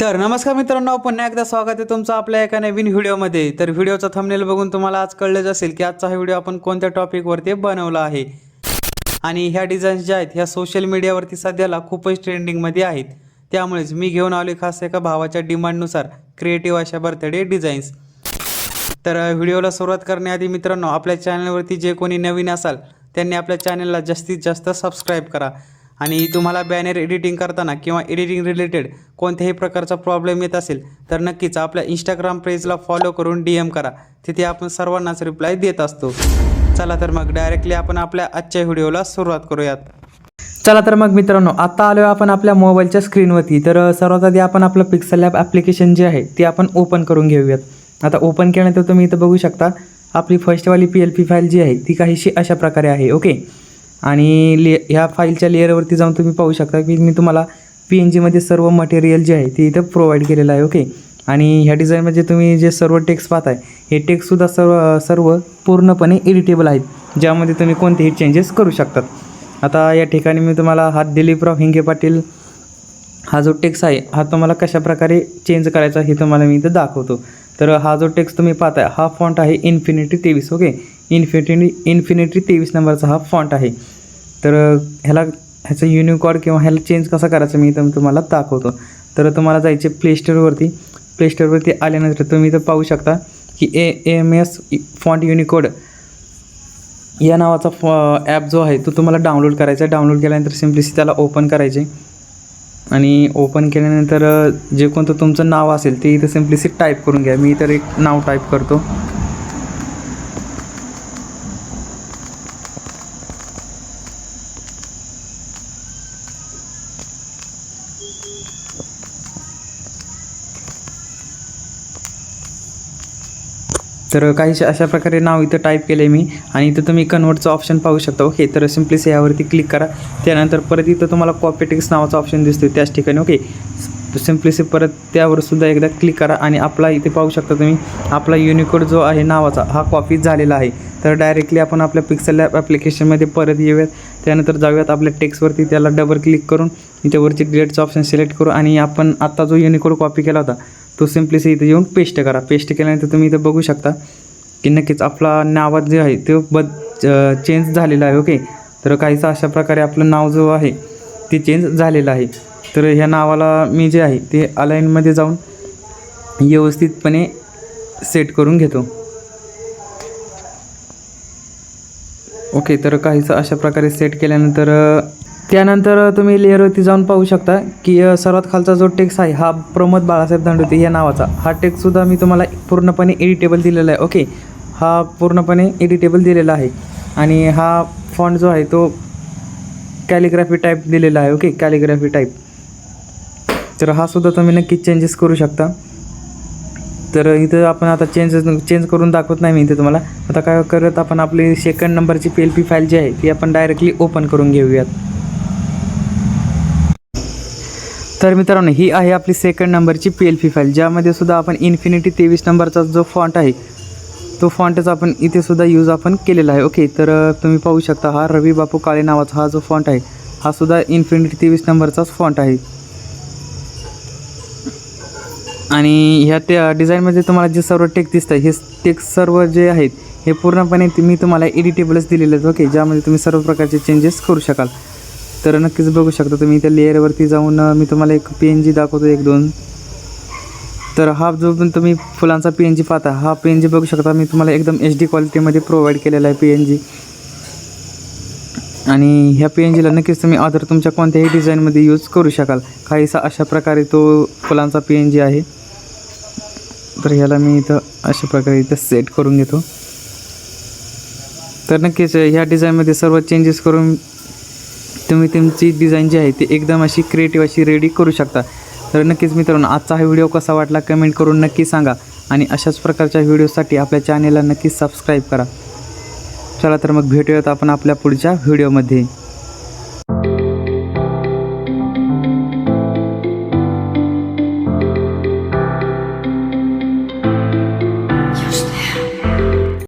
तर नमस्कार मित्रांनो पुन्हा एकदा स्वागत आहे तुमचं आपल्या एका नवीन व्हिडिओमध्ये. तर व्हिडिओचा थंबनेल बघून तुम्हाला आज कळलंच असेल की आजचा हा व्हिडिओ आपण कोणत्या टॉपिकवरती बनवला आहे. आणि ह्या डिझाईन्स ज्या आहेत ह्या सोशल मीडियावरती सध्याला खूपच ट्रेंडिंगमध्ये आहेत. त्यामुळेच मी घेऊन आलो खास एका भावाच्या डिमांडनुसार क्रिएटिव्ह अशा बर्थडे डिझाईन्स तर व्हिडिओला सुरुवात करण्याआधी मित्रांनो आपल्या चॅनलवरती जे कोणी नवीन असाल त्यांनी आपल्या चॅनलला जास्तीत जास्त सबस्क्राईब करा. आणि तुम्हाला बॅनर एडिटिंग करताना किंवा एडिटिंग रिलेटेड कोणत्याही प्रकारचा प्रॉब्लेम येत असेल तर नक्कीच आपल्या इंस्टाग्राम पेजला फॉलो करून डी एम करा. तिथे आपण सर्वांनाच रिप्लाय देत असतो. चला तर मग डायरेक्टली आपण आपल्या आजच्या व्हिडिओला सुरुवात करूयात. चला तर मग मित्रांनो आता आलो आपण आपल्या मोबाईलच्या स्क्रीनवरती तर सर्वात आधी आपण आपलं पिक्सल लॅब ॲप्लिकेशन जे आहे ते आपण ओपन करून घेऊयात. आता ओपन केल्यानंतर तुम्ही इथं बघू शकता आपली फर्स्टवाली पी एल पी फाईल जी आहे ती काहीशी अशा प्रकारे आहे ओके आणि ले ह्या फाईलच्या लेअरवरती जाऊन तुम्ही पाहू शकता की मी तुम्हाला पी एन जीमध्ये सर्व मटेरियल जे आहे ते इथं प्रोव्हाइड केलेलं आहे ओके आणि ह्या डिझाईनमध्ये तुम्ही जे सर्व टेक्स्ट पाहताय हे टेक्स्टसुद्धा सर्व सर्व पूर्णपणे एडिटेबल आहेत ज्यामध्ये तुम्ही कोणतेही चेंजेस करू शकतात. आता या ठिकाणी मी तुम्हाला हा दिलीपराव हिंगे पाटील हा जो टेक्स्ट आहे हा तुम्हाला कशा प्रकारे चेंज करायचा हे तुम्हाला मी इथं दाखवतो. तर हा जो टेक्स्ट तुम्ही पाहताय हा फॉन्ट आहे इन्फिनिटी तेवीस ओके इन्फिनिटी इन्फिनिटी तेवीस नंबरचा हा फॉन्ट आहे. तर ह्याला ह्याचं युनिकॉड किंवा ह्याला चेंज कसा करायचा मी इथं तुम्हाला दाखवतो. तर तुम्हाला जायचे प्लेस्टोरवरती प्लेस्टोरवरती आल्यानंतर तुम्ही इथं पाहू शकता की A M S font Unicode या नावाचा फ ॲप जो आहे तो तुम्हाला डाउनलोड करायचा. आहे डाउनलोड केल्यानंतर सिम्पलीसी त्याला ओपन करायचे. आणि ओपन केल्यानंतर जे कोणतं तुमचं नाव असेल ते इथं सिम्पलीसी टाईप करून घ्या. मी इतर एक नाव टाईप करतो. तर काहीशा अशा प्रकारे नाव इथं टाईप केलं आहे मी. आणि इथं तुम्ही कन्वर्टचं ऑप्शन पाहू शकता. ओके तर सिम्पलीस यावरती क्लिक करा. त्यानंतर परत इथं तुम्हाला कॉपी नावाचं ऑप्शन दिसतो त्याच ठिकाणी. ओके सिम्प्लिसी परत त्यावर सुद्धा एकदा क्लिक करा आणि आपला इथे पाहू शकता तुम्ही आपला युनिकोड जो आहे नावाचा हा कॉपी झालेला आहे. तर डायरेक्टली आपण आपल्या पिक्सल ॲप ॲप्लिकेशनमध्ये परत येऊयात. त्यानंतर जाऊयात आपल्या टेक्स्टवरती त्याला डबल क्लिक करून इथेवरची डिलेटचं ऑप्शन सिलेक्ट करू आणि आपण आत्ता जो युनिकोड कॉपी केला होता तो सिम्पलीसी इथे येऊन पेस्ट करा. पेस्ट केल्यानंतर तुम्ही इथं बघू शकता की नक्कीच आपला नावात जे आहे तो बद चेंज झालेला आहे ओके तर काहीसा अशा प्रकारे आपलं नाव जो आहे ते चेंज झालेलं आहे. तर ह्या नावाला मी जे आहे ते अलाईनमध्ये जाऊन व्यवस्थितपणे सेट करून घेतो. ओके तर काहीसं अशा प्रकारे सेट केल्यानंतर त्यानंतर तुम्ही लेअरवरती जाऊन पाहू शकता की सर्वात खालचा जो टेक्स आहे हा प्रमोद बाळासाहेब दांडोती या नावाचा. हा टेक्ससुद्धा मी तुम्हाला पूर्णपणे एडिटेबल दिलेला आहे ओके हा पूर्णपणे एडिटेबल दिलेला आहे. आणि हा फॉन्ट जो आहे तो कॅलिग्राफी टाईप दिलेला आहे ओके कॅलिग्राफी टाईप तर हा सुद्धा तुम्ही नक्कीच चेंजेस करू शकता. तर इथं आपण आता चेंज चेंज करून दाखवत नाही मी इथे तुम्हाला. आता काय करत आपण आपली सेकंड नंबरची पी एल पी फाईल जी आहे ती आपण डायरेक्टली ओपन करून घेऊयात. तर मित्रांनो ही आहे आपली सेकंड नंबरची पी एल फी फाईल ज्यामध्ये सुद्धा आपण इन्फिनिटी तेवीस नंबरचा जो फॉन्ट आहे तो फॉन्टच आपण इथे सुद्धा यूज आपण केलेला आहे. ओके तर तुम्ही पाहू शकता हा रवी बापू काळे नावाचा हा जो फॉन्ट आहे हा सुद्धा इन्फिनिटी तेवीस नंबरचाच फॉन्ट आहे. आणि ह्या त्या डिझाईनमध्ये तुम्हाला जे सर्व टेक्स्ट दिसतं हे टेक्स्ट सर्व जे आहेत हे पूर्णपणे मी तुम्हाला एडिटेबलच दिलेले आहेत. ओके ज्यामध्ये तुम्ही सर्व प्रकारचे चेंजेस करू शकाल. तर नक्कीच बघू शकता तुम्ही. त्या लेअरवरती जाऊन मी तुम्हाला एक पी एन जी दाखवतो एक दोन. तर हा जो पण तुम्ही फुलांचा पी एन जी पाहता हा पी एन जी बघू शकता. मी तुम्हाला एकदम एच डी क्वालिटीमध्ये प्रोव्हाइड केलेला आहे पी एन जी आणि ह्या पी एन जीला नक्कीच तुम्ही अदर तुमच्या कोणत्याही डिझाईनमध्ये यूज करू शकाल. काहीसा अशा प्रकारे तो फुलांचा पी एन जी आहे. तर ह्याला मी इथं अशा प्रकारे इथं सेट करून घेतो. तर नक्कीच ह्या डिझाईनमध्ये सर्व चेंजेस करून तुम्ही तुमची डिझाईन जी आहे ती एकदम अशी क्रिएटिव्ह अशी रेडी करू शकता. तर नक्कीच मित्रांनो आजचा हा व्हिडिओ कसा वाटला कमेंट करून नक्की सांगा. आणि अशाच प्रकारच्या व्हिडिओसाठी आपल्या चॅनेलला नक्की सबस्क्राईब करा. चला तर मग भेटूयात आपण आपल्या पुढच्या व्हिडिओमध्ये